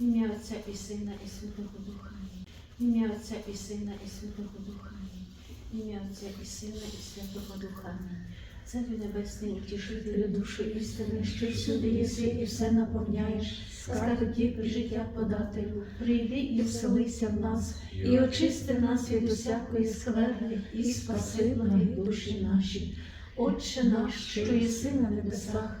Ім'я Отця і Сина, і Святого Духа. Ім'я Отця і Сина, і Святого Духа. Ім'я Отця і Сина, і Святого Духа. Амінь. Царю Небесний, утішителю душі істини, що всюди єси і все наповняєш, скарбів життя подателю, прийди і вселися в нас, і очисти нас від усякої скверни, і спаси благі душі наші. Отче наш, що єси на небесах,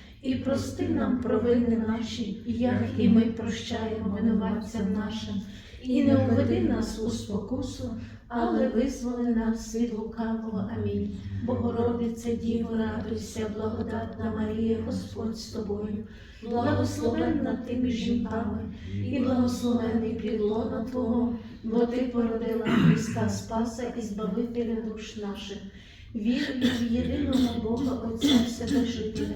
і прости нам провини наші, як і ми прощаємо винуватцям нашим, і не уведи нас у спокусу, але визволи нас від лукавого. Амінь. Богородице, Діво, радуйся, благодатна Марія, Господь з тобою, благословенна ти між жінками, і благословений підлона Твого, бо Ти породила Христа Спаса і Збавителя душ наших. Вірую в єдиного Бога Отця Вседержителя,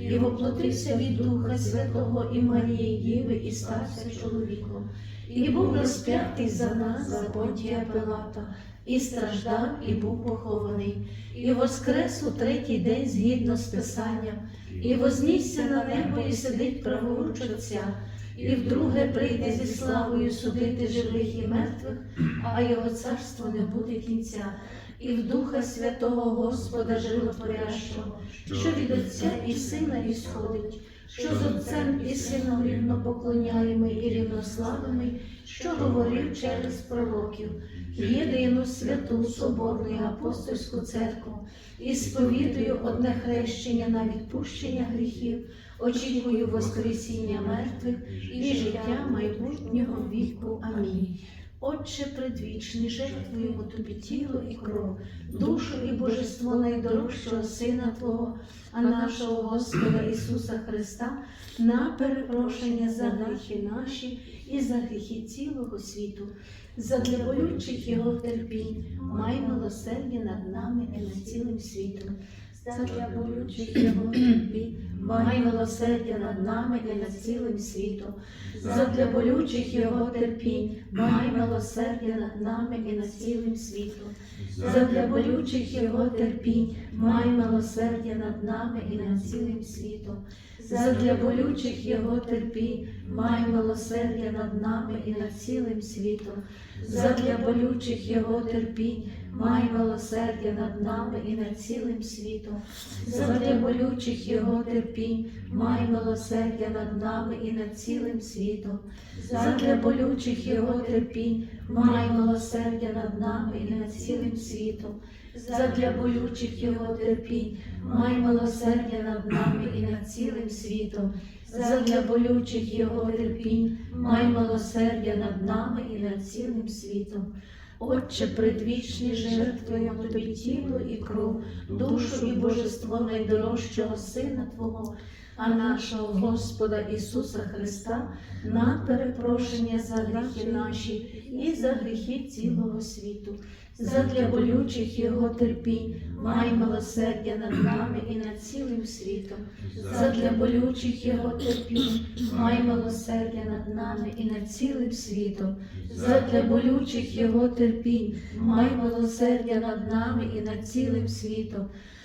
і воплотився від Духа Святого і Марії Діви, і стався чоловіком, і був розп'ятий за нас, за Понтія Пилата, і страждав, і був похований, і воскрес у третій день згідно з Писанням, і вознісся на небо, і сидить праворуч Отця, і вдруге прийде зі славою судити живих і мертвих, а його царство не буде кінця. І в Духа Святого Господа Животворящого, що від Отця і Сина ісходить, що з Отцем і Сином рівно поклоняємо і рівнославимий, що говорив через пророків, єдину святу Соборну і апостольську церкву, і сповідую одне хрещення на відпущення гріхів, очікую Воскресіння мертвих і життя майбутнього віку. Амінь. Отче предвічний, жертвуємо тобі тіло і кров, душу і божество найдорожчого Сина Твого, а нашого Господа Ісуса Христа, на перепрошення за гріхи наші і за гріхи цілого світу, задля болючих Його терпінь, май милосердя над нами і над цілим світом. Задля болючих Його терпінь, май милосердя над нами і над цілим світом. Задля болючих Його терпінь, май милосердя над нами і над цілим світом. Задля болючих Його терпінь, май милосердя над нами і над цілим світом. Задля болючих Його терпінь, май милосердя над нами і над цілим світом. Задля болючих Його терпінь, май милосердя над нами і над цілим світом. Задля болючих Його терпінь, май милосердя над нами і над цілим світом. Задля болючих Його терпінь, май милосердя над нами і над цілим світом. Задля болючих Його терпінь, май милосердя над нами і над цілим світом. Задля болючих Його терпінь, май милосердя над нами і над цілим світом. Отче предвічний, жертвуємо тобі тіло і кров, душу і божество найдорожчого Сина Твого, а нашого Господа Ісуса Христа на перепрошення за гріхи наші і за гріхи цілого світу. Задля болючих Його терпінь, май милосердя над нами і над цілим світом. Задля болючих Його терпінь, май милосердя над нами і над цілим світом. Задля болючих Його терпінь, май милосердя над нами і над цілим світом.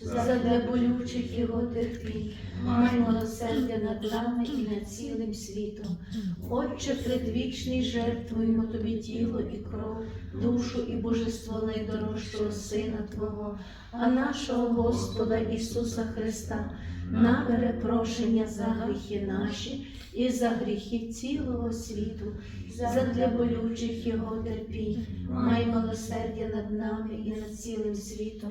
Задля болючих його терпінь, май милосердя над нами і над цілим світом. Отче предвічний, жертвуємо тобі тіло і кров, душу і божество найдорожчого Сина Твого, а нашого Господа Ісуса Христа, на перепрошення за гріхи наші і за гріхи цілого світу, задля болючих Його терпінь, май милосердя над нами і над цілим світом,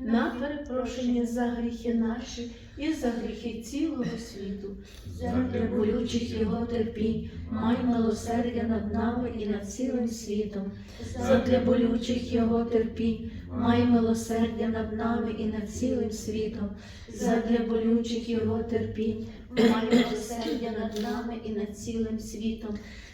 на перепрошення за гріхи наші і за гріхи цілого світу, задля болючих Його терпінь, май милосердя над нами і над цілим світом, задля болючих Його терпінь, май милосердя над нами і над цілим світом, задля болючих Його терпінь, май милосердя над нами і над цілим світом,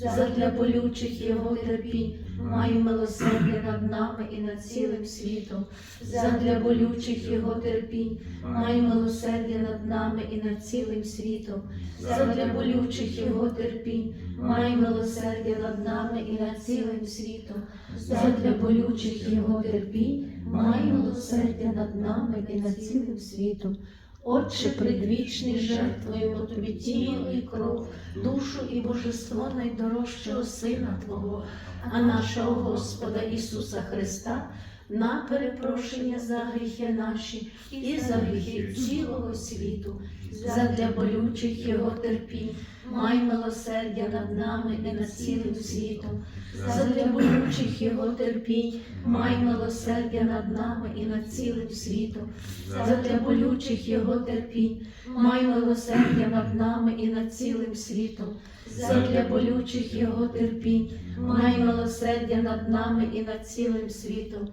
задля болючих Його терпінь, май милосердя над нами і над цілим світом, задля болючих Його терпінь, май милосердя над нами і над цілим світом, задля болючих Його терпінь, май милосердя над нами і над цілим світом, задля болючих Його терпінь, май милосердя над нами і над цілим світом. Отче предвічний, жертвуємо тобі тіло і кров, душу і божество найдорожчого Сина Твого, а нашого Господа Ісуса Христа, на перепрошення за гріхи наші і за гріхи цілого світу, задля болючих Його терпінь, май милосердя над нами і над цілим світом, задля болючих Його терпінь, май милосердя над нами і над цілим світом, задля болючих Його терпінь, май милосердя над нами і над цілим світом, задля болючих Його терпінь, май милосердя над нами і над цілим світом,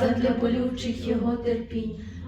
задля болючих Його терпінь,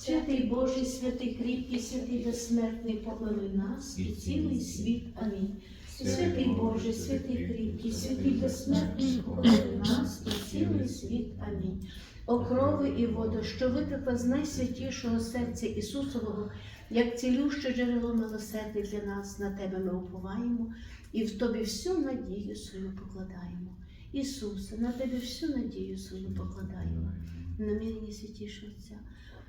Святий Боже, святий кріпкий, святий безсмертний, помилуй нас і цілий світ. Амінь. Святий Боже, святий кріпкий, святий безсмертний, помилуй нас і цілий світ. Амінь. Окрови і воду, що витекла з найсвятішого серця Ісусового, як цілюще джерело милосердя для нас, на Тебе ми уповаємо і в Тобі всю надію свою покладаємо. Ісусе, на Тебе всю надію свою покладаємо. Намірення святішого Отця.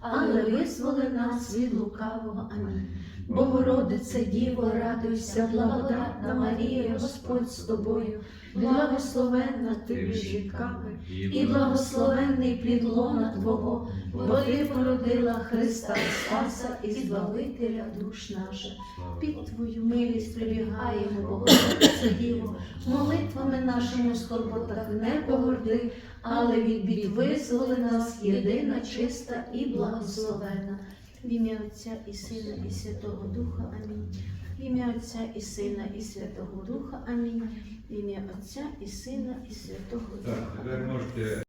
але визволи нас від лукавого. Амінь. Богородице Діво, радуйся, благодатна Марія, Господь з тобою, благословенна ти жінками, і благословенний плід лона Твого, бо ти породила Христа Спаса і Збавителя душ наших. Під Твою милість прибігаємо, Богородице Діво, молитвами нашими в скорботах не погорди, але від бід визволи нас єдина, чиста і благословена. В ім'я Отця і Сина, і Святого Духа. Амінь. В ім'я Отця і Сина, і Святого Духа. Амінь. В ім'я Отця і Сина, і Святого Духа. Можете